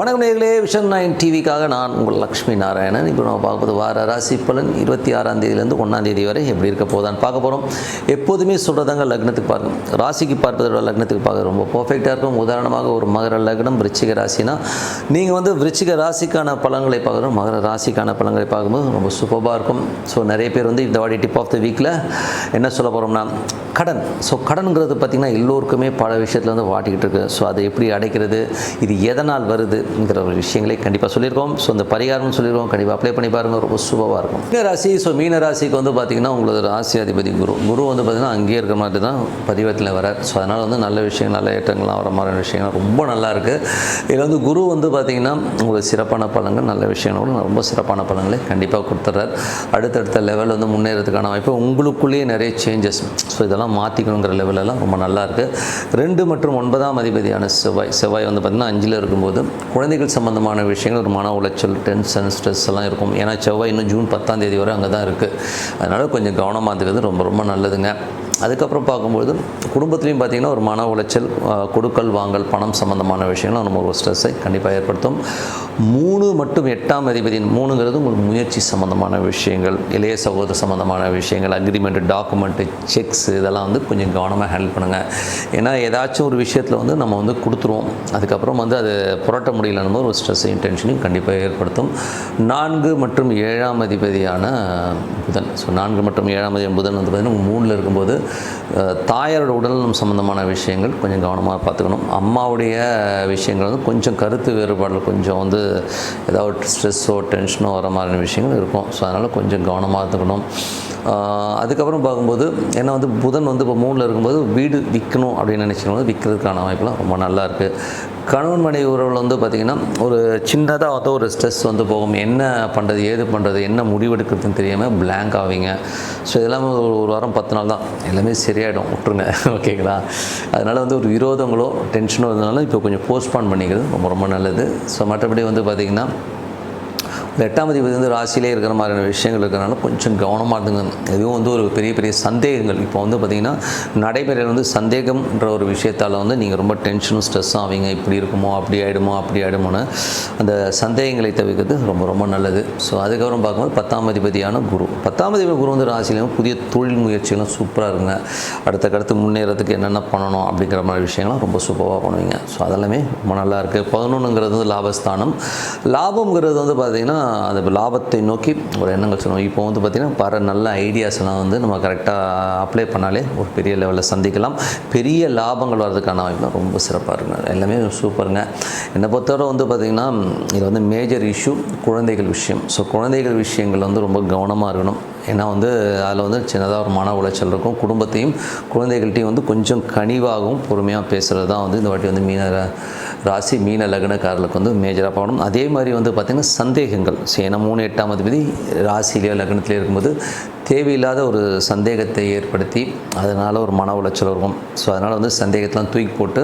வணக்கம் நேர்களே vision nine டிவிக்காக நான் உங்கள் லக்ஷ்மி நாராயணன். இப்போ நம்ம பார்க்குறது வார ராசி பலன். இருபத்தி ஆறாம் தேதியிலேருந்து ஒன்றாம் தேதி வரை எப்படி இருக்க போதான்னு பார்க்க போகிறோம் எப்போதுமே சொல்கிறதாங்க லக்னத்துக்கு பார்க்கணும் ராசிக்கு பார்ப்பதோட லக்னத்துக்கு பார்க்க ரொம்ப பர்ஃபெக்டாக இருக்கும். உதாரணமாக ஒரு மகர லக்னம் விருச்சிக ராசினா நீங்கள் வந்து விருச்சிக ராசிக்கான பலன்களை பார்க்குறோம் மகர ராசிக்கான பலன்களை பார்க்கும்போது ரொம்ப சூப்பராக இருக்கும். ஸோ நிறைய பேர் வந்து இந்த வாடி டிப் ஆஃப் த வீக்கில் என்ன சொல்ல போகிறோம்னா கடன். ஸோ கடன்கிறது பார்த்திங்கன்னா எல்லோருக்குமே பல விஷயத்தில் வந்து வாட்டிக்கிட்டு இருக்குது ஸோ அதை எப்படி அடைக்கிறது? இது எதனால் வருது? வருதுங்கிற ஒரு விஷயங்களை கண்டிப்பாக சொல்லியிருக்கோம். ஸோ இந்த பரிகாரம்னு சொல்லியிருக்கோம். கண்டிப்பாக அப்ளை பண்ணி பாருங்கள் ரொம்ப சூப்பராக இருக்கும். மீன ராசி ஸோ மீன ராசிக்கு வந்து பார்த்திங்கன்னா உங்களது ராசி அதிபதி குரு. குரு வந்து பார்த்திங்கன்னா அங்கேயே இருக்கிற மாதிரி தான் பதிவத்தில் வர ஸோ அதனால் வந்து நல்ல விஷயங்கள் நல்ல ஏற்றங்கள்லாம் வர மாதிரி விஷயங்கள் ரொம்ப நல்லா இருக்குது இதில் வந்து குரு வந்து பார்த்திங்கன்னா உங்களுக்கு சிறப்பான பலன்கள் நல்ல விஷயங்களும் ரொம்ப சிறப்பான பலன்களை கண்டிப்பாக கொடுத்துட்றாரு அடுத்தடுத்த லெவல் வந்து முன்னேறதுக்கான வாய்ப்பு உங்களுக்குள்ளேயே நிறைய சேஞ்சஸ் ஸோ இதெல்லாம் மாற்றிக்கணுங்கிற லெவலெல்லாம் ரொம்ப நல்லா இருக்குது ரெண்டு மற்றும் ஒன்பதாம் அதிபதியான செவ்வாய். செவ்வாய் வந்து பார்த்திங்கன்னா அஞ்சில் இருக்கும்போது குழந்தைகள் சம்மந்தமான விஷயங்கள் ஒரு மன உளைச்சல் டென்ஷன் ஸ்ட்ரெஸ் எல்லாம் இருக்கும். ஏன்னா செவ்வாய் இன்னும் ஜூன் பத்தாம் தேதி வரை அங்கே தான் இருக்குது அதனால் கொஞ்சம் கவனமாக இருக்கிறது ரொம்ப ரொம்ப நல்லதுங்க. அதுக்கப்புறம் பார்க்கும்பொழுது குடும்பத்துலேயும் பார்த்திங்கன்னா ஒரு மன உளைச்சல் கொடுக்கல் வாங்கல் பணம் சம்மந்தமான விஷயங்கள் நம்ம ஒரு ஸ்ட்ரெஸ்ஸை கண்டிப்பாக ஏற்படுத்தும். மூணு மட்டும் எட்டாம் அதிபதியின் மூணுங்கிறது உங்களுக்கு முயற்சி சம்மந்தமான விஷயங்கள் இளைய சகோதர சம்மந்தமான விஷயங்கள் அக்ரிமெண்ட்டு டாக்குமெண்ட்டு செக்ஸ் இதெல்லாம் வந்து கொஞ்சம் கவனமாக ஹேண்டில் பண்ணுங்கள் ஏன்னா ஏதாச்சும் ஒரு விஷயத்தில் வந்து நம்ம வந்து கொடுத்துருவோம். அதுக்கப்புறம் வந்து அது புரட்ட முடியலன்னு போது ஒரு ஸ்ட்ரெஸ்ஸையும் டென்ஷனையும் கண்டிப்பாக ஏற்படுத்தும். நான்கு மற்றும் ஏழாம் அதிபதியான புதன். ஸோ நான்கு மற்றும் ஏழாம் அதிபதி புதன் வந்து பார்த்திங்கன்னா மூணில் இருக்கும்போது தாயாரோட உடல்நலம் சம்மந்தமான விஷயங்கள் கொஞ்சம் கவனமாக பார்த்துக்கணும். அம்மாவுடைய விஷயங்கள் வந்து கொஞ்சம் கருத்து வேறுபாடில் கொஞ்சம் வந்து ஏதாவது ஸ்ட்ரெஸ்ஸோ டென்ஷனோ வர மாதிரியான விஷயங்கள் இருக்கும். ஸோ அதனால் கொஞ்சம் கவனமாக இருந்துக்கணும். அதுக்கப்புறம் பார்க்கும்போது ஏன்னா வந்து புதன் வந்து இப்போ மூணில் இருக்கும்போது வீடு விற்கணும் அப்படின்னு நினச்சிக்கணும் விற்கிறதுக்கான வாய்ப்புலாம் ரொம்ப நல்லா இருக்குது கணவன் மனைவி உறவில் வந்து பார்த்திங்கன்னா ஒரு சின்னதாக வந்து ஒரு ஸ்ட்ரெஸ் வந்து போகும். என்ன பண்ணுறது ஏது பண்ணுறது என்ன முடிவெடுக்கிறதுன்னு தெரியாமல் பிளாங்க் ஆவீங்க. ஸோ இதெல்லாம் ஒரு ஒரு வாரம் பத்து நாள் தான். எல்லாமே சரியாயிடும். விட்டுருங்க. ஓகேங்களா? அதனால் வந்து ஒரு விரோதங்களோ டென்ஷனோ இருந்தனால இப்போ கொஞ்சம் போஸ்ட்பான் பண்ணிக்கிறது ரொம்ப ரொம்ப நல்லது. ஸோ மற்றபடி வந்து பார்த்திங்கன்னா இந்த எட்டாம் அதிபதி வந்து ராசியிலே இருக்கிற மாதிரியான விஷயங்கள் இருக்கிறனால கொஞ்சம் கவனமாக இருந்துங்க. எதுவும் வந்து ஒரு பெரிய பெரிய சந்தேகங்கள். இப்போ வந்து பார்த்திங்கன்னா நடைமுறையில் வந்து சந்தேகம்ன்ற ஒரு விஷயத்தால் வந்து நீங்கள் ரொம்ப டென்ஷனும் ஸ்ட்ரெஸ்ஸும் ஆவீங்க. இப்படி இருக்குமோ அப்படி ஆகிடுமோ அப்படி ஆகிடுமோன்னு அந்த சந்தேகங்களை தவிர்க்கிறது ரொம்ப ரொம்ப நல்லது. ஸோ அதுக்கப்புறம் பார்க்கும்போது பத்தாம் அதிபதியான குரு. பத்தாம் அதிபதி குரு வந்து ராசியிலும் புதிய தொழில் முயற்சிகளும் சூப்பராக இருங்க அடுத்த அடுத்து முன்னேறதுக்கு என்னென்ன பண்ணணும் அப்படிங்கிற மாதிரி விஷயங்கள்லாம் ரொம்ப சூப்பராக பண்ணுவீங்க. ஸோ அதெல்லாமே ரொம்ப நல்லா இருக்குது பதினொன்றுங்கிறது வந்து லாபஸ்தானம். லாபம்ங்கிறது வந்து பார்த்திங்கன்னா அது லாபத்தை நோக்கி ஒரு எண்ணங்கள் சொல்லுவோம். இப்போ வந்து பார்த்திங்கன்னா பல நல்ல ஐடியாஸ்லாம் வந்து நம்ம கரெக்டாக அப்ளை பண்ணாலே ஒரு பெரிய லெவலில் சந்திக்கலாம். பெரிய லாபங்கள் வர்றதுக்கான வாய்ப்பு ரொம்ப சிறப்பாக இருக்குங்க. எல்லாமே சூப்பருங்க. என்னை பொறுத்தவரை வந்து பார்த்திங்கன்னா இது வந்து மேஜர் இஷ்யூ குழந்தைகள் விஷயம். ஸோ குழந்தைகள் விஷயங்கள் வந்து ரொம்ப கவனமாக இருக்கணும். ஏன்னா வந்து அதில் வந்து சின்னதாக ஒரு மன உளைச்சல் இருக்கும். குடும்பத்தையும் குழந்தைகள்கிட்டையும் வந்து கொஞ்சம் கனிவாகவும் பொறுமையாக பேசுகிறது தான் வந்து இந்த வாட்டி வந்து மீன ராசி மீன லக்னக்காரர்களுக்கு வந்து மேஜராக போகணும் அதே மாதிரி வந்து பார்த்திங்கன்னா சந்தேகங்கள். ஸோ ஏன்னா மூணு எட்டாம் அதிபதி ராசியிலேயோ லக்னத்திலே இருக்கும்போது தேவையில்லாத ஒரு சந்தேகத்தை ஏற்படுத்தி அதனால் ஒரு மன உளைச்சல் இருக்கும். ஸோ அதனால் வந்து சந்தேகத்தெலாம் தூக்கி போட்டு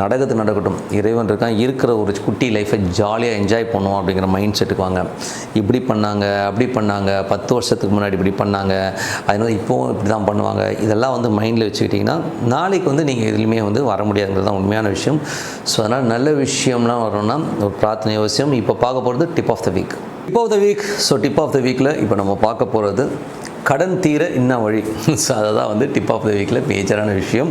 நடக்கிறது நடக்கட்டும். இறைவன் இருக்கான் இருக்கிற ஒரு குட்டி லைஃப்பை ஜாலியாக என்ஜாய் பண்ணுவோம் அப்படிங்கிற மைண்ட் செட்டுக்கு வாங்க. இப்படி பண்ணாங்க அப்படி பண்ணாங்க பத்து வருஷத்துக்கு முன்னாடி இப்படி பண்ணாங்க. அதனால் இப்போவும் இப்படி தான் பண்ணுவாங்க. இதெல்லாம் வந்து மைண்டில் வச்சுக்கிட்டிங்கன்னா நாளைக்கு வந்து நீங்கள் எதுலையுமே வந்து வர முடியாதுங்கிறது தான் உண்மையான விஷயம். ஸோ அதனால் நல்ல விஷயம்லாம் வரணும்னா ஒரு பிரார்த்தனை அவசியம் இப்போ பார்க்க போகிறது tip of the week tip of the week so tip of the வீக்கில் இப்போ நம்ம பார்க்க போகிறது கடன் தீர இன்ன வழி. ஸோ அதை தான் வந்து டிப் ஆஃப் த வீக்கில் மேஜரான விஷயம்.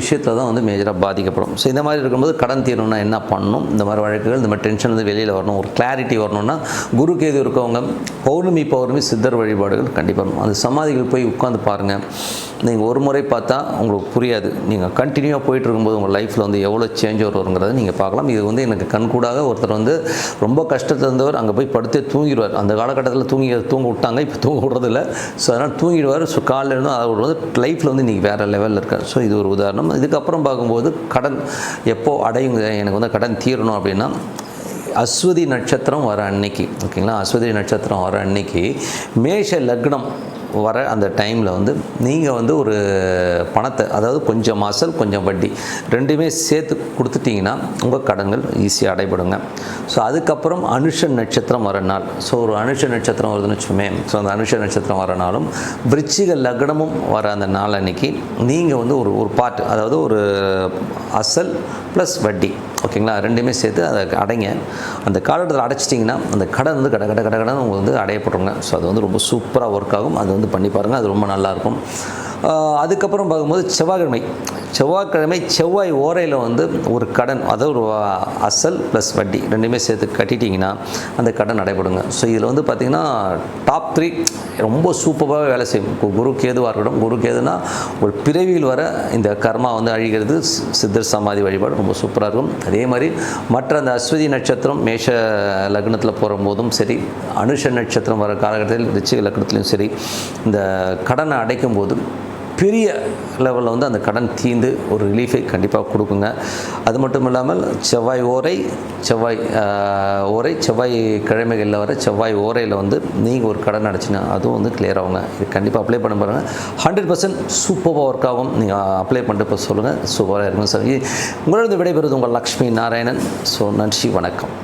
விஷயத்தில் தான் வந்து மேஜராக பாதிக்கப்படும். ஸோ இந்த மாதிரி இருக்கும்போது கடன் தீரணும்னா என்ன பண்ணணும்? இந்த மாதிரி வழக்குகள் இந்த மாதிரி டென்ஷன் வந்து வெளியில் வரணும். ஒரு கிளாரிட்டி வரணும்னா குரு கேது இருக்கவங்க பௌர்ணமி பௌர்ணமி சித்தர் வழிபாடுகள் கண்டிப்பாக இருக்கணும் அந்த சமாதிகள் போய் உட்காந்து பாருங்கள் நீங்கள் ஒரு முறை பார்த்தா உங்களுக்கு புரியாது. நீங்கள் கண்டினியூவாக போயிட்டு இருக்கும்போது உங்கள் லைஃப்பில் வந்து எவ்வளோ சேஞ்ச் வருங்கிறத நீங்கள் பார்க்கலாம். இது வந்து எனக்கு கண்கூடாக ஒருத்தர் வந்து ரொம்ப கஷ்டத்தில் இருந்தவர் அங்கே போய் படுத்தே தூங்கிடுவார். அந்த காலகட்டத்தில் தூங்கி தூங்க விட்டாங்க இப்போ தூங்க விடுறதில்ல. ஸோ அதனால் தூங்கிடுவார். ஸோ காலையில் இருந்து அவர் வந்து லைஃப்பில் வந்து இன்றைக்கி வேறு லெவலில் இருக்கார். ஸோ இது ஒரு உதாரணம். இதுக்கப்புறம் பார்க்கும்போது கடன் எப்போ அடையுங்க எனக்கு வந்து கடன் தீரணும் அப்படின்னா அஸ்வதி நட்சத்திரம் வர அன்னைக்கு ஓகேங்களா? அஸ்வதி நட்சத்திரம் வர அன்னைக்கு மேஷ லக்னம் வர அந்த டைமில் வந்து நீங்கள் வந்து ஒரு பணத்தை அதாவது கொஞ்சம் அசல் கொஞ்சம் வட்டி ரெண்டுமே சேர்த்து கொடுத்துட்டிங்கன்னா உங்கள் கடன்கள் ஈஸியாக அடைபடுங்க. ஸோ அதுக்கப்புறம் அனுஷ நட்சத்திரம் வர நாள். ஸோ ஒரு அனுஷ நட்சத்திரம் வருதுன்னு வச்சுக்கோமே. ஸோ அந்த அனுஷ நட்சத்திரம் வர நாளும் விருச்சிக லக்னமும் வர அந்த நாள் அன்னைக்கு நீங்கள் வந்து ஒரு ஒரு பார்ட் அதாவது ஒரு அசல் ப்ளஸ் வட்டி. ஓகேங்களா? ரெண்டுமே சேர்த்து அதை அடைங்க. அந்த காலகட்டத்தில் அடைச்சிட்டிங்கன்னா அந்த கடை வந்து கட கட கட கடன் உங்களுக்கு வந்து அடையப்படுங்க ஸோ அது வந்து ரொம்ப சூப்பராக ஒர்க் ஆகும். அது வந்து பண்ணி பாருங்கள் அது ரொம்ப நல்லாயிருக்கும் அதுக்கப்புறம் பார்க்கும்போது செவ்வாய்க்கிழமை. செவ்வாய்க்கிழமை செவ்வாய் ஓரையில் வந்து ஒரு கடன் அதாவது ஒரு அசல் ப்ளஸ் வட்டி ரெண்டுமே சேர்த்து கட்டிட்டிங்கன்னா அந்த கடன் நடைபெறுங்க. ஸோ இதில் வந்து பார்த்திங்கன்னா டாப் த்ரீ ரொம்ப சூப்பராக வேலை செய்யும். கு- குரு கேதுவாக இருக்கட்டும் குரு கேதுனா ஒரு பிறவியில் வர இந்த கர்மா வந்து அழிகிறது சித்தர் சமாதி வழிபாடு ரொம்ப சூப்பராக இருக்கும். அதே மாதிரி மற்ற அந்த அஸ்வதி நட்சத்திரம் மேஷ லக்னத்தில் போகும்போதும் சரி அனுஷ நட்சத்திரம் வர காலகட்டத்தில் ரிச்சிக லக்னத்துலையும் சரி இந்த கடனை அடைக்கும் போது பெரிய லெவலில் வந்து அந்த கடன் தீந்து ஒரு ரிலீஃபை கண்டிப்பாக கொடுக்குங்க. அது மட்டும் இல்லாமல் செவ்வாய் ஓரை செவ்வாய் ஓரை செவ்வாய் கிழமைகளில் வர செவ்வாய் ஓரையில் வந்து நீங்கள் ஒரு கடன் அடைச்சின்னா அதுவும் வந்து கிளியர் ஆகுங்க. இது கண்டிப்பாக அப்ளை பண்ண பாருங்கள் ஹண்ட்ரட் பர்சன்ட் சூப்பராக ஒர்க் ஆகும். நீங்கள் அப்ளை பண்ணிட்டு இப்போ சொல்லுங்கள் சூப்பராக இருக்கும் சார். உங்களோட விடைபெறுவது உங்கள் லக்ஷ்மி நாராயணன். ஸோ நன்றி வணக்கம்.